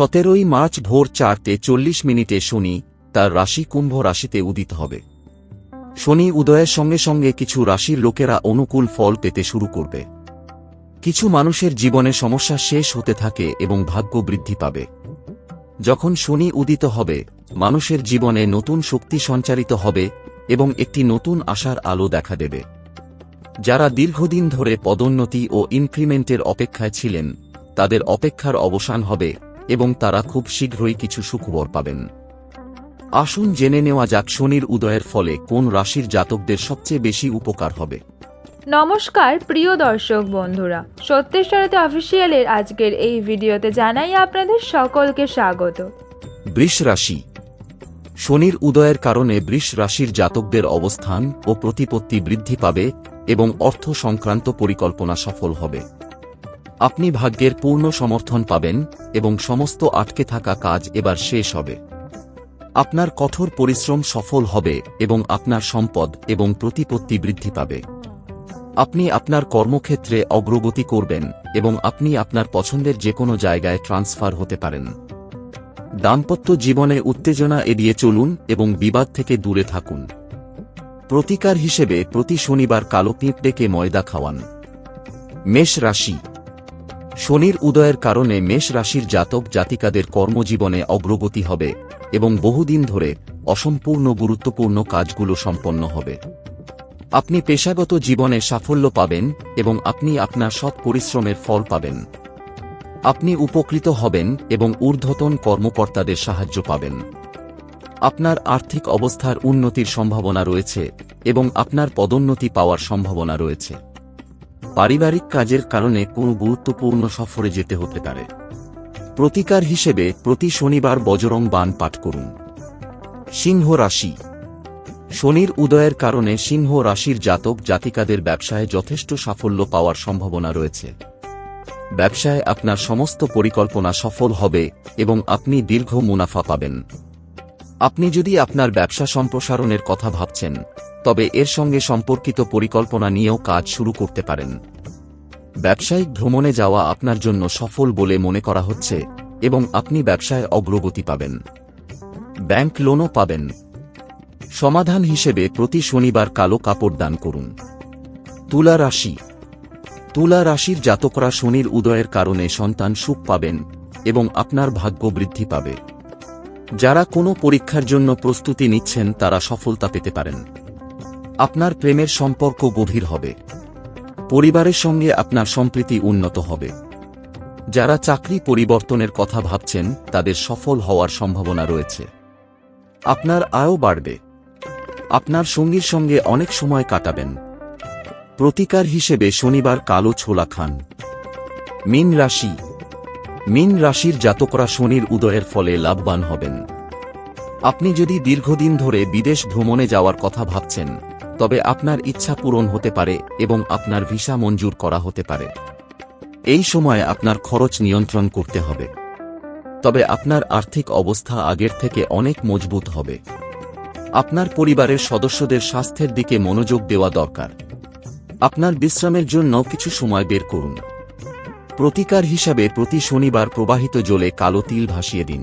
সতেরোই মার্চ ভোর চারটে চল্লিশ মিনিটে শনি তার রাশি কুম্ভ রাশিতে উদিত হবে। শনি উদয়ের সঙ্গে সঙ্গে কিছু রাশির লোকেরা অনুকূল ফল পেতে শুরু করবে। কিছু মানুষের জীবনে সমস্যা শেষ হতে থাকে এবং ভাগ্য বৃদ্ধি পাবে। যখন শনি উদিত হবে, মানুষের জীবনে নতুন শক্তি সঞ্চারিত হবে এবং একটি নতুন আশার আলো দেখা দেবে। যারা দীর্ঘদিন ধরে পদোন্নতি ও ইনক্রিমেন্টের অপেক্ষায় ছিলেন, তাদের অপেক্ষার অবসান হবে এবং তারা খুব শীঘ্রই কিছু সুখবর পাবেন। আসুন জেনে নেওয়া যাক শনির উদয়ের ফলে কোন রাশির জাতকদের সবচেয়ে বেশি উপকার হবে। নমস্কার প্রিয় দর্শক বন্ধুরা। সত্যেশ্বরতে অফিসিয়ালের আজকের এই ভিডিওতে জানাই আপনাদের সকলকে স্বাগত। বৃষ রাশি। শনির উদয়ের কারণে বৃষ রাশির জাতকদের অবস্থান ও প্রতিপত্তি বৃদ্ধি পাবে এবং অর্থ সংক্রান্ত পরিকল্পনা সফল হবে। আপনি ভাগ্যের পূর্ণ সমর্থন পাবেন এবং সমস্ত আটকে থাকা কাজ এবার শেষ হবে। আপনার কঠোর পরিশ্রম সফল হবে এবং আপনার সম্পদ এবং প্রতিপত্তি বৃদ্ধি পাবে। আপনি আপনার কর্মক্ষেত্রে অগ্রগতি করবেন এবং আপনি আপনার পছন্দের যে কোনো জায়গায় ট্রান্সফার হতে পারেন। দাম্পত্য জীবনে উত্তেজনা এড়িয়ে চলুন এবং বিবাদ থেকে দূরে থাকুন। প্রতিকার হিসেবে প্রতি শনিবার কালো পিঁপড়েকে ময়দা খাওয়ান। মেষ রাশি। শনির উদয়ের কারণে মেষ রাশির জাতক জাতিকাদের কর্মজীবনে অগ্রগতি হবে এবং বহুদিন ধরে অসম্পূর্ণ গুরুত্বপূর্ণ কাজগুলো সম্পন্ন হবে। আপনি পেশাগত জীবনে সাফল্য পাবেন এবং আপনি আপনার সৎ পরিশ্রমের ফল পাবেন। আপনি উপকৃত হবেন এবং ঊর্ধ্বতন কর্মকর্তাদের সাহায্য পাবেন। আপনার আর্থিক অবস্থার উন্নতির সম্ভাবনা রয়েছে এবং আপনার পদোন্নতি পাওয়ার সম্ভাবনা রয়েছে। পারিবারিক কাজের কারণে কোনো গুরুত্বপূর্ণ সফরে যেতে হতে পারে। প্রতিকার হিসেবে প্রতি শনিবার বজরং বান পাঠ করুন। সিংহ রাশি। শনির উদয়ের কারণে সিংহ রাশির জাতক জাতিকাদের ব্যবসায় যথেষ্ট সাফল্য পাওয়ার সম্ভাবনা রয়েছে। ব্যবসায় আপনার সমস্ত পরিকল্পনা সফল হবে এবং আপনি দীর্ঘ মুনাফা পাবেন। আপনি যদি আপনার ব্যবসা সম্প্রসারণের কথা ভাবছেন তবে এর সঙ্গে সম্পর্কিত পরিকল্পনা নিয়েও কাজ শুরু করতে পারেন। ব্যবসায়িক ভ্রমণে যাওয়া আপনার জন্য সফল বলে মনে করা হচ্ছে এবং আপনি ব্যবসায় অগ্রগতি পাবেন। ব্যাংক লোনও পাবেন। সমাধান হিসেবে প্রতি শনিবার কালো কাপড় দান করুন। তুলা রাশি। তুলা রাশির জাতকরা শনির উদয়ের কারণে সন্তান সুখ পাবেন এবং আপনার ভাগ্য বৃদ্ধি পাবে। যারা কোনো পরীক্ষার জন্য প্রস্তুতি নিচ্ছেন তারা সফলতা পেতে পারেন। আপনার প্রেমের সম্পর্ক গভীর হবে। পরিবারের সঙ্গে আপনার সম্প্রীতি উন্নত হবে। যারা চাকরি পরিবর্তনের কথা ভাবছেন, তাদের সফল হওয়ার সম্ভাবনা রয়েছে। আপনার আয়ও বাড়বে। আপনার সঙ্গীর সঙ্গে অনেক সময় কাটাবেন। প্রতিকার হিসেবে শনিবার কালো ছোলা খান। মিন রাশি। মিন রাশির জাতকরা শনির উদয়ের ফলে লাভবান হবেন। আপনি যদি দীর্ঘদিন ধরে বিদেশ ভ্রমণে যাওয়ার কথা ভাবছেন তবে আপনার ইচ্ছা পূরণ হতে পারে এবং আপনার ভিসা মঞ্জুর করা হতে পারে। এই সময় আপনার খরচ নিয়ন্ত্রণ করতে হবে। তবে আপনার আর্থিক অবস্থা আগের থেকে অনেক মজবুত হবে। আপনার পরিবারের সদস্যদের স্বাস্থ্যের দিকে মনোযোগ দেওয়া দরকার। আপনার বিশ্রামের জন্য কিছু সময় বের করুন। প্রতিকার হিসাবে প্রতি শনিবার প্রবাহিত জলে কালো তিল ভাসিয়ে দিন।